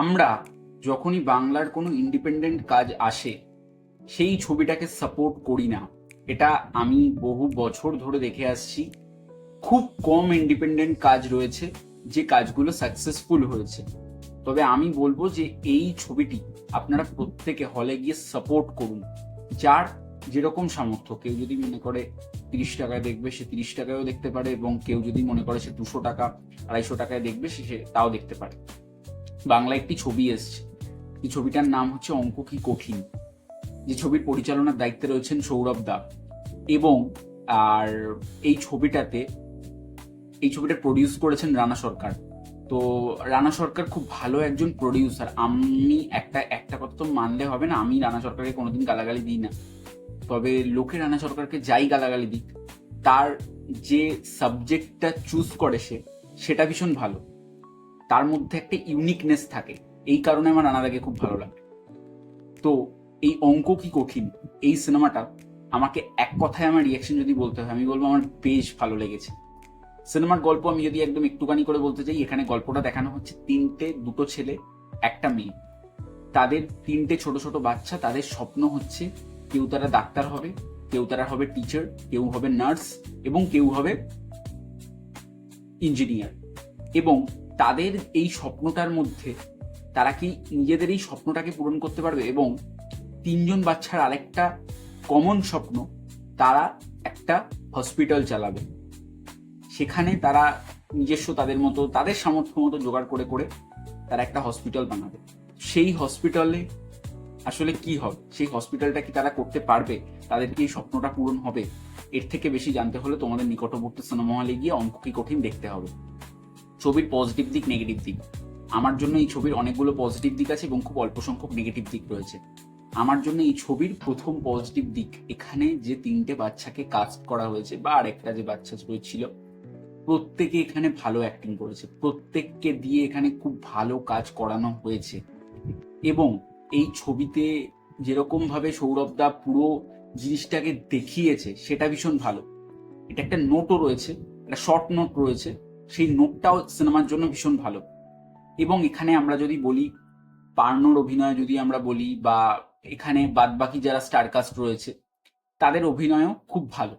আমরা যখনই বাংলার কোনো ইন্ডিপেন্ডেন্ট কাজ আসে, সেই ছবিটাকে সাপোর্ট করি না। এটা আমি বহু বছর ধরে দেখে আসছি। খুব কম ইন্ডিপেন্ডেন্ট কাজ রয়েছে যে কাজগুলো সাকসেসফুল হয়েছে। তবে আমি বলব যে এই ছবিটি আপনারা প্রত্যেকে হলে গিয়ে সাপোর্ট করুন। যার যেরকম সামর্থ্য, কেউ যদি মনে করে তিরিশ টাকায় দেখবে, সে তিরিশ টাকায়ও দেখতে পারে এবং কেউ যদি মনে করে সে দুশো টাকা, আড়াইশো টাকায় দেখবে সে তাও দেখতে পারে। বাংলা একটি ছবি এসছে। এই ছবিটার নাম হচ্ছে অঙ্ক কি কঠিন। যে ছবির পরিচালনার দায়িত্বে রয়েছেন সৌরভ দা। এবং আর এই ছবিটাতে, এই ছবিটা প্রডিউস করেছেন রানা সরকার। তো রানা সরকার খুব ভালো একজন প্রডিউসার আমি একটা একটা কথা তো মানলে হবে না, আমি রানা সরকারকে কোনোদিন গালাগালি দিই না। তবে লোকে রানা সরকারকে যাই গালাগালি দিক, তার যে সাবজেক্টটা চুজ করে সে, সেটা ভীষণ ভালো। তার মধ্যে একটা ইউনিকনেস থাকে। এই কারণে আমার রানাদাকে খুব ভালো লাগে। তো এই অঙ্ক কি কঠিন? এই সিনেমাটা আমাকে এক কথায় আমার রিয়াকশন যদি বলতে হয়, আমি বলব আমার বেশ ভালো লেগেছে। সিনেমার গল্প আমি যদি একদম একটুখানি করে বলতে চাই, এখানে গল্পটা দেখানো হচ্ছে তিনটে দুটো ছেলে, একটা মেয়ে। তাদের তিনটে ছোট ছোট বাচ্চা, তাদের স্বপ্ন হচ্ছে কেউ তারা ডাক্তার হবে, কেউ তারা হবে টিচার কেউ হবে নার্স এবং কেউ হবে ইঞ্জিনিয়ার এবং তাদের এই স্বপ্নটার মধ্যে তারা কি নিজেদের এই স্বপ্নটাকে পূরণ করতে পারবে? এবং তিনজন বাচ্চার আরেকটা কমন স্বপ্ন, তারা একটা হসপিটাল চালাবে। সেখানে তারা নিজস্ব তাদের মতো, তাদের সামর্থ্য মতো জোগাড় করে করে তারা একটা হসপিটাল বানাবে। সেই হসপিটালে আসলে কি হবে? সেই হসপিটালটা কি তারা করতে পারবে? তাদের কি স্বপ্নটা পূরণ হবে? এর থেকে বেশি জানতে হলে তোমাদের নিকটবর্তী সিনেমা হলে গিয়ে অঙ্ক কি কঠিন দেখতে হবে। ছবির পজিটিভ দিক নেগেটিভ দিক। আমার জন্য এই ছবির অনেকগুলো পজিটিভ দিক আছে এবং খুব অল্প সংখ্যক নেগেটিভ দিক রয়েছে। আমার জন্য এই ছবির প্রথম পজিটিভ দিক এখানে যে তিনটে বাচ্চাকে কাস্ট করা হয়েছে বা আরেকটা যে বাচ্চা ছিল প্রত্যেকে এখানে ভালো অ্যাক্টিং করেছে। প্রত্যেককে দিয়ে এখানে খুব ভালো কাজ করানো হয়েছে। এবং এই ছবিতে যেরকম ভাবে সৌরভদা পুরো জিনিসটাকে দেখিয়েছে, সেটা ভীষণ ভালো। এটা একটা নোটও রয়েছে, একটা শর্ট নোট রয়েছে। সেই নোটটাও সিনেমার জন্য ভীষণ ভালো। এবং এখানে আমরা যদি বলি, পার্নোর অভিনয় যদি আমরা বলি বা এখানে বাদবাকি যারা স্টারকাস্ট রয়েছে, তাদের অভিনয়ও খুব ভালো।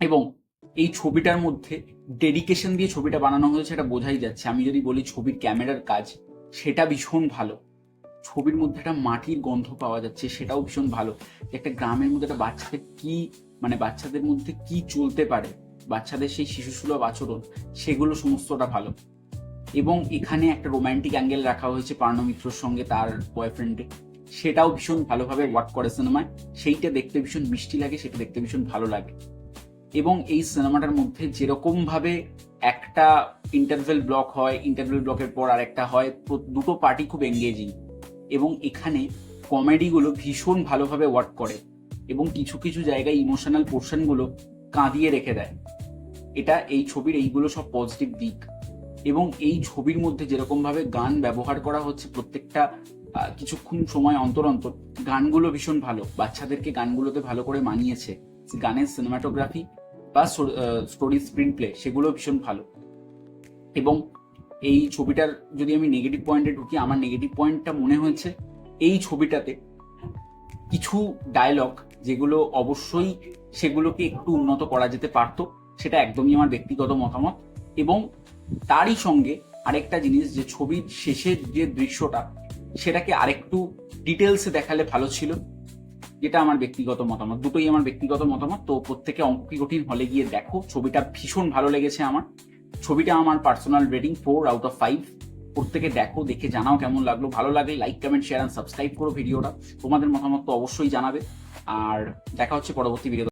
এবং এই ছবিটার মধ্যে ডেডিকেশন দিয়ে ছবিটা বানানো হয়েছে এটা বোঝাই যাচ্ছে। আমি যদি বলি ছবির ক্যামেরার কাজ, সেটা ভীষণ ভালো। ছবির মধ্যে একটা মাটির গন্ধ পাওয়া যাচ্ছে, সেটাও ভীষণ ভালো। একটা গ্রামের মধ্যে একটা বাচ্চাদের কি মানে বাচ্চাদের মধ্যে কি চলতে পারে বাচ্চাদের সেই শিশুসুলভ আচরণ, সেগুলো সমস্তটা ভালো। এবং এখানে একটা রোমান্টিক অ্যাঙ্গেল রাখা হয়েছে পার্ণ মিত্রর সঙ্গে তার বয়ফ্রেন্ডে সেটাও ভীষণ ভালোভাবে ওয়ার্ক করে সিনেমায় সেইটা দেখতে ভীষণ মিষ্টি লাগে, সেটা দেখতে ভীষণ ভালো লাগে। এবং এই সিনেমাটার মধ্যে যেরকম ভাবে একটা ইন্টারভেল ব্লক হয় ইন্টারভেল ব্লকের পর আরেকটা হয়, প্র- দুটো পার্টি খুব এঙ্গেজিং এবং এখানে কমেডিগুলো ভীষণ ভালোভাবে ওয়ার্ক করে। এবং কিছু কিছু জায়গায় ইমোশনাল পোর্শনগুলো কাঁদিয়ে রেখে দেয়। এটা এই ছবির এইগুলো সব পজিটিভ দিক। এবং এই ছবির মধ্যে যেরকম ভাবে গান ব্যবহার করা হচ্ছে প্রত্যেকটা কিছুক্ষণ সময় অন্তর অন্তর, গানগুলো ভীষণ ভালো। বাচ্চাদেরকে গানগুলোতে ভালো করে মানিয়েছে। গানের সিনেমাটোগ্রাফি বা স্টোরি স্ক্রিন প্লে সেগুলো ভীষণ ভালো। এবং এই ছবিটার যদি আমি নেগেটিভ পয়েন্টে ঢুকি, আমার নেগেটিভ পয়েন্টটা মনে হয়েছে, এই ছবিটাতে কিছু ডায়লগ যেগুলো অবশ্যই সেগুলোকে একটু উন্নত করা যেতে পারতো। সেটা একদমই আমার ব্যক্তিগত মতামত এবং তারই সঙ্গে আরেকটা জিনিস, যে ছবির শেষের যে দৃশ্যটা, সেটাকে আরেকটু ডিটেলসে দেখালে ভালো ছিল, যেটা আমার ব্যক্তিগত মতামত। দুটোই আমার ব্যক্তিগত মতামত। তো প্রত্যেকে অঙ্ক কঠিন হলে গিয়ে দেখো, ছবিটা ভীষণ ভালো লেগেছে আমার। ছবিটা আমার personal rating four out of five প্রত্যেকে দেখো, দেখে জানাও কেমন লাগল। ভালো লাগলে like comment share and subscribe করো ভিডিওটা। তোমাদের মতামত তো অবশ্যই জানাবে। আর দেখা হচ্ছে পরবর্তী ভিডিও